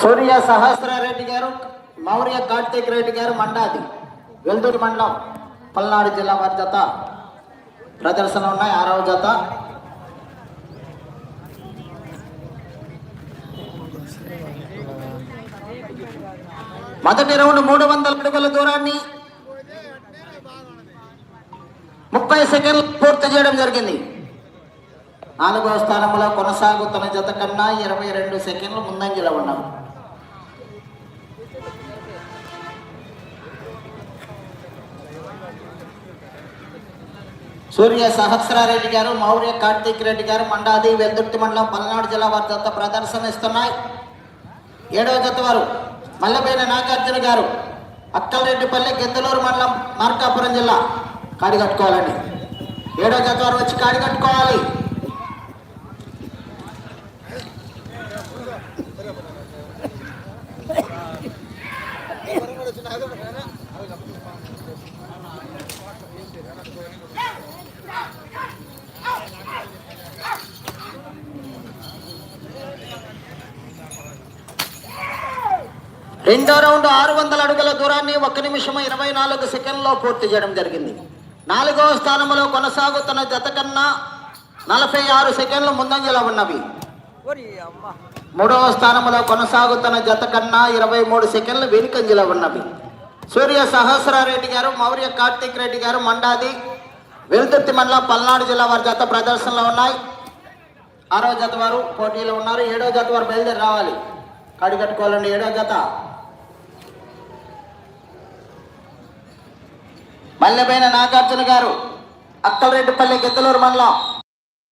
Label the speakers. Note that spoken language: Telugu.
Speaker 1: సూర్య సహస్రారెడ్డి గారు మౌర్య కార్తీక్ రెడ్డి గారు మండాది. వెల్దూరి మండలం పల్నాడు జిల్లా వారి జత. ప్రదర్శన ఉన్నాయి ఆరవ జత. మొదటి రౌండ్ మూడు వందల అడుగుల దూరాన్ని ముప్పై సెకండ్లు పూర్తి చేయడం జరిగింది. నాలుగవ స్థానంలో కొనసాగుతున్న జత కన్నా ఇరవై రెండు సెకండ్లు ముందంజలో ఉన్నాం. సూర్య సహస్రారెడ్డి గారు మౌర్య కార్తీక్ రెడ్డి గారు మండాది వెల్దుర్తి మండలం పల్నాడు జిల్లా వారి జత ప్రదర్శన ఇస్తున్నాయి ఏడవ జత వారు మల్లబైన నాగార్జున గారు అక్కలరెడ్డిపల్లి గిద్దలూరు మండలం మార్కాపురం జిల్లా కాడి కట్టుకోవాలండి. ఏడవ జత వారు వచ్చి కాడి కట్టుకోవాలి. రెండో రౌండ్ ఆరు వందల అడుగుల దూరాన్ని ఒక నిమిషం ఇరవై నాలుగు సెకండ్లో పూర్తి చేయడం జరిగింది. నాలుగవ స్థానంలో కొనసాగుతున్న జత కన్నా నలభై ఆరు సెకండ్లు ముందంజలో ఉన్నవి. మూడవ స్థానంలో కొనసాగుతున్న జత కన్నా ఇరవై మూడు సెకండ్లు వెనుకంజలో ఉన్నవి. సూర్య సహస్రారెడ్డి గారు మౌర్య కార్తీక్ రెడ్డి గారు మండాది వెలుతుర్తి మండలం పల్నాడు జిల్లా వారి జత ప్రదర్శనలో ఉన్నాయి. ఆరో జత వారు పోటీలో ఉన్నారు. ఏడో జత వారు బయలుదేరి రావాలి. కాడి కట్టుకోవాలండి. ఏడో జత. మల్లెపైన నాగార్జున గారు అక్కలరెడ్డిపల్లి గిద్దలూరు మండలం.